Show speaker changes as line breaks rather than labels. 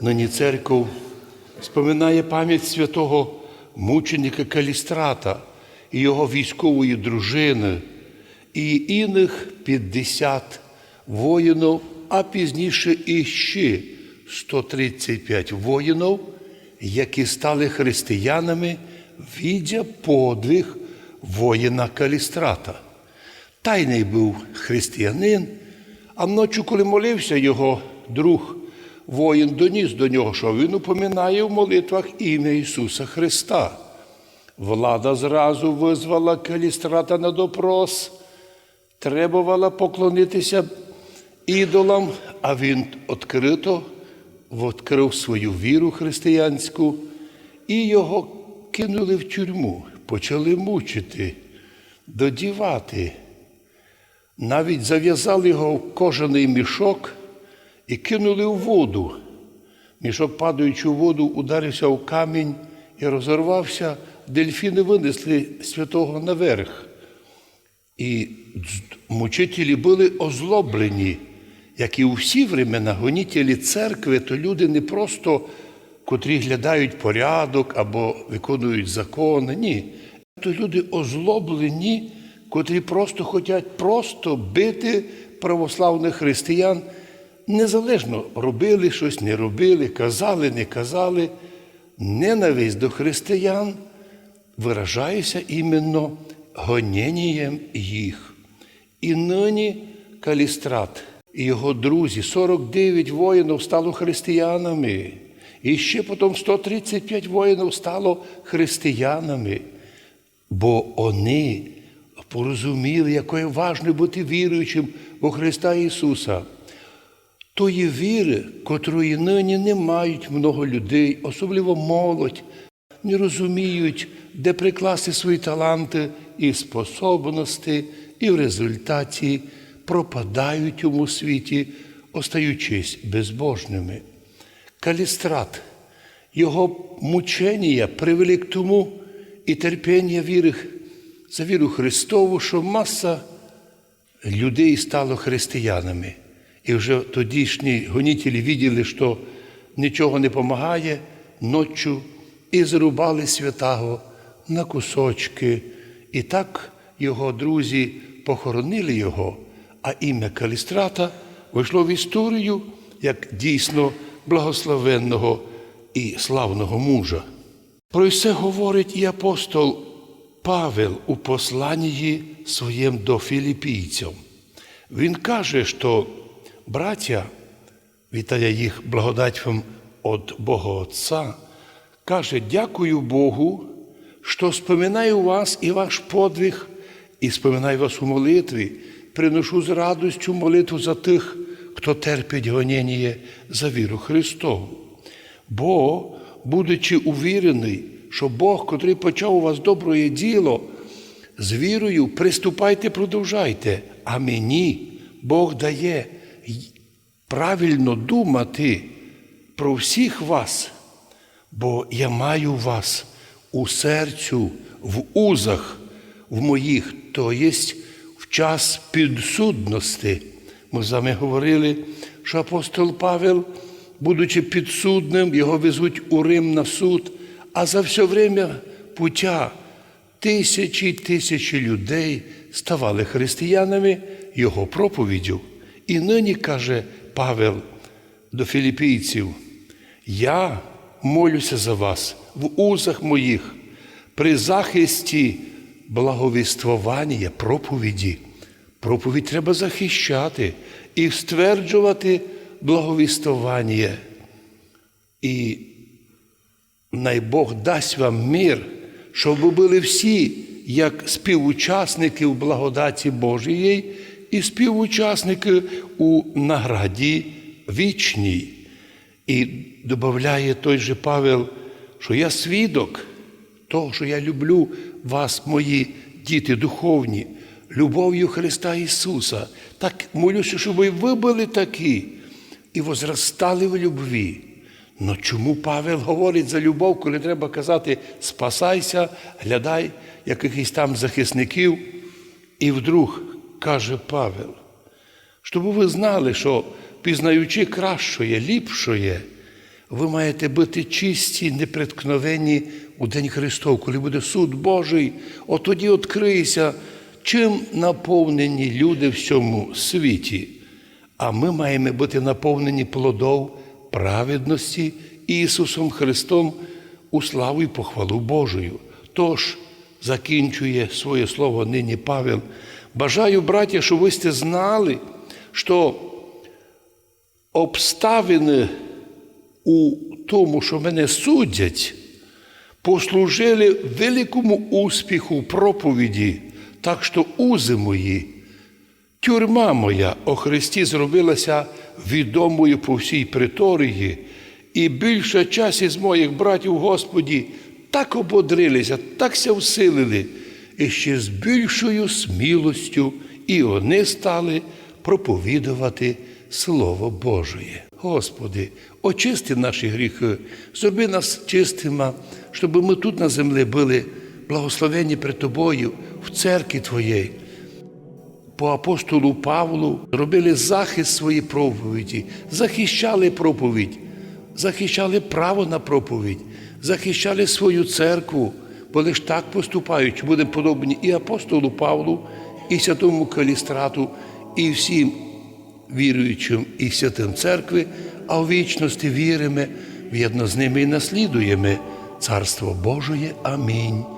Нині церков споминає пам'ять святого мученика Калістрата і його військової дружини, і іних 50 воїнів, а пізніше іще 135 воїнів, які стали християнами, віддя подвиг воїна Калістрата. Тайний був християнин, а вночі, коли молився його друг, воїн доніс до нього, що він упоминає в молитвах ім'я Ісуса Христа. Влада зразу визвала Калістрата на допрос, требувала поклонитися ідолам, а він відкрито відкрив свою віру християнську, і його кинули в тюрму, почали мучити, додівати. Навіть зав'язали його в кожаний мішок і кинули у воду. Мішок, падаючи у воду, ударився в камінь і розірвався. Дельфіни винесли святого наверх. І мучителі були озлоблені, як і у всі времена гонітелі церкви, то люди не просто, котрі глядають порядок або виконують закони. Ні. То люди озлоблені, котрі просто хочуть просто бити православних християн, незалежно робили щось, не робили, казали, не казали. Ненависть до християн виражається іменно гонінням їх. І нині Калістрат і його друзі, 49 воїнів стало християнами. І ще потім 135 воїнів стало християнами, бо вони порозуміли, якою важливо бути віруючим у Христа Ісуса. Тої віри, котрої нині не мають много людей, особливо молодь, не розуміють, де прикласти свої таланти і способності, і в результаті пропадають у світі, остаючись безбожними. Калістрат, його мучення привели к тому і терпіння віри за віру Христову, що маса людей стало християнами. І вже тодішні гонітелі виділи, що нічого не допомагає ночі, і зрубали святого на кусочки. І так його друзі похоронили його, а ім'я Калістрата вийшло в історію як дійсно благословенного і славного мужа. Про це говорить і апостол Павел у посланні своєму до філіпійцям. Він каже, що браття, вітає їх благодать вам від Бога Отця, каже, дякую Богу, що споминаю вас і ваш подвиг, і споминаю вас у молитві, приношу з радостю молитву за тих, хто терпить гоніння за віру Христову. Бо, будучи увірений, що Бог, котрий почав у вас добре діло, з вірою приступайте, продовжайте, а мені Бог дає правильно думати про всіх вас, бо я маю вас у серцю, в узах в моїх, то є в час підсудності. Ми з вами говорили, що апостол Павел, будучи підсудним, його везуть у Рим на суд, а за все время пуття тисячі тисячі людей ставали християнами його проповіддю. І нині каже Павел до філіпійців, я молюся за вас в узах моїх, при захисті благовіствування проповіді. Проповідь треба захищати і стверджувати благовіствування. І най Бог дасть вам мир, щоб ви були всі, як співучасники в благодаті Божої і співучасники у награді вічній. І додає той же Павел, що я свідок того, що я люблю вас, мої діти духовні, любов'ю Христа Ісуса. Так молюся, щоб ви були такі і возростали в любві. Ну чому Павел говорить за любов, коли треба казати спасайся, глядай якихось там захисників? І вдруг каже Павел, щоб ви знали, що пізнаючи кращоє, ліпшоє, Ви маєте бути чисті, неприткновенні у День Христов, коли буде суд Божий, от тоді відкрийся, чим наповнені люди в цьому світі. А ми маємо бути наповнені плодов праведності Ісусом Христом у славу і похвалу Божою. Тож закінчує своє слово нині Павел. Бажаю, браття, щоб ви сте знали, що обставини у тому, що мене судять, послужили великому успіху проповіді, так що узи мої, тюрма моя о Христі зробилася відомою по всій приторії, і більша часть із моїх братів Господі так ободрилися, так ся всилили, і ще з більшою смілостю і вони стали проповідувати Слово Божє. Господи, очисти наші гріхи, зроби нас чистими, щоб ми тут на землі були благословені при Тобою в церкві Твоєї. По апостолу Павлу робили захист своєї проповіді, захищали проповідь, захищали право на проповідь, захищали свою церкву, бо лиш так поступають, будемо подобні і апостолу Павлу, і святому Калістрату, і всім віруючим і святим церкви, а в вічності віримо, в'єдно з ними і наслідуємо Царство Божоє. Амінь.